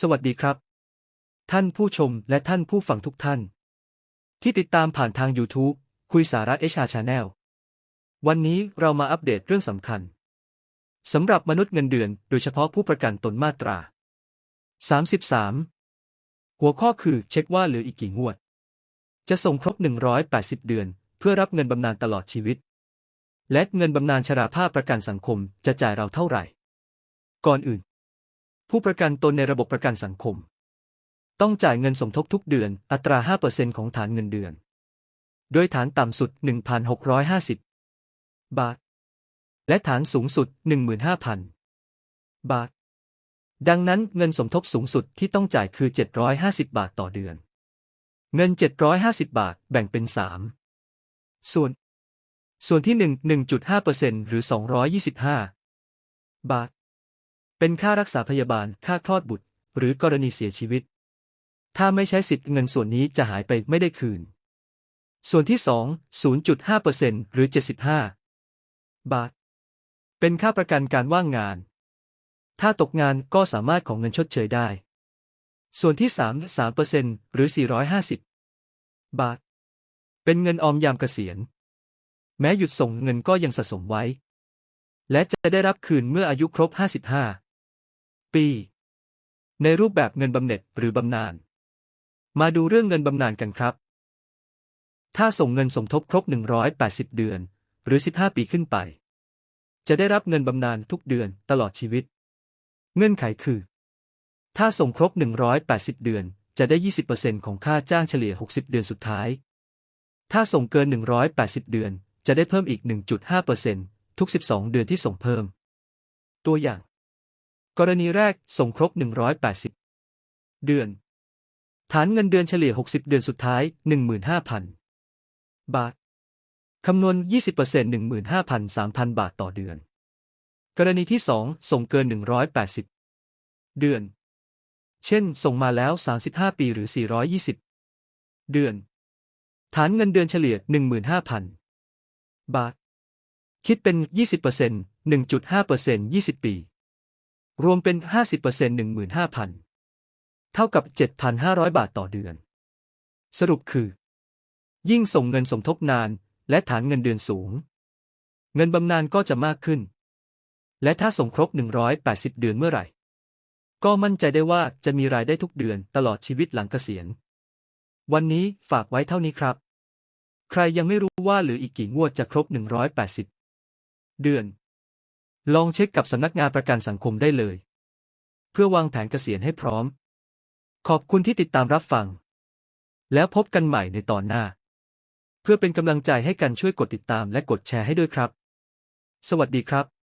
สวัสดีครับ ท่านผู้ชมและท่านผู้ฟังทุกท่าน ที่ติดตามผ่านทาง YouTube คุยสาระเอชาชาแนลวันนี้เรามาอัปเดตเรื่องสำคัญสำหรับมนุษย์เงินเดือน โดยเฉพาะผู้ประกันตนมาตรา 33 หัวข้อคือเช็คว่าเหลืออีกกี่งวด จะส่งครบ 180 เดือน เพื่อรับเงินบำนาญตลอดชีวิต และเงินบำนาญชราภาพประกันสังคมจะจ่ายเราเท่าไหร่ ก่อนอื่น ผู้ประกันตนในระบบประกันสังคม ต้องจ่ายเงินสมทบทุกเดือน อัตรา 5%ของฐานเงินเดือน โดยฐานต่ำสุด 1,650 บาท และฐานสูงสุด 15,000 บาท ดังนั้นเงินสมทบสูงสุดที่ต้องจ่ายคือ 750 บาทต่อเดือน เงิน 750 บาทแบ่งเป็น 3 ส่วน ส่วนที่ 1 1.5%หรือ 225 บาท เป็นค่ารักษาพยาบาล ค่าคลอดบุตร หรือกรณีเสียชีวิต ถ้าไม่ใช้สิทธิ์เงินส่วนนี้จะหายไปไม่ได้คืน ส่วนที่ 2 0.5%หรือ 75 บาท เป็นค่าประกันการว่างงาน ถ้าตกงานก็สามารถของเงินชดเชยได้ ส่วนที่ 3 3%หรือ 450 บาท เป็นเงินออมยามเกษียณ แม้หยุดส่งเงินก็ยังสะสมไว้ และจะได้รับคืนเมื่ออายุครบ 55 ปี ในรูปแบบเงินบำเหน็จหรือบำนาญ มาดูเรื่องเงินบำนาญกันครับ ถ้าส่งเงินสมทบครบ 180 เดือน หรือ 15 ปีขึ้นไป จะได้รับเงินบำนาญทุกเดือนตลอดชีวิต เงื่อนไขคือ ถ้าส่งครบ 180 เดือน จะได้ 20%ของค่าจ้างเฉลี่ย 60 เดือนสุดท้าย ถ้าส่งเกิน 180 เดือน จะได้เพิ่มอีก 1.5%ทุก 12 เดือนที่ส่งเพิ่ม ตัวอย่าง กรณีแรกส่งครบ 180 เดือน ฐานเงินเดือนเฉลี่ย 60 เดือนสุดท้าย 15,000 บาท คำนวณ 20% 15,000 3,000 บาทต่อเดือน กรณีที่ 2 ส่งเกิน 180 เดือน เช่น ส่งมาแล้ว 35 ปีหรือ 420 เดือน ฐานเงินเดือนเฉลี่ย 15,000 บาท คิดเป็น 20% 1.5% 20 ปี รวมเป็น 50% 15,000 เท่ากับ 7,500 บาทต่อเดือน สรุปคือ ยิ่งส่งเงินสมทบนาน และฐานเงินเดือนสูง เงินบำนาญก็จะมากขึ้น และถ้าส่งครบ 180 เดือนเมื่อไหร่ ก็มั่นใจได้ว่าจะมีรายได้ทุกเดือนตลอดชีวิตหลังเกษียณ วันนี้ฝากไว้เท่านี้ครับ ใครยังไม่รู้ว่าเหลืออีกกี่งวดจะครบ 180 เดือน ลองเช็คกับสำนักงานประกันสังคมได้เลย เพื่อวางแผนเกษียณให้พร้อม ขอบคุณที่ติดตามรับฟัง แล้วพบกันใหม่ในตอนหน้า เพื่อเป็นกำลังใจให้กันช่วยกดติดตามและกดแชร์ให้ด้วยครับ สวัสดีครับ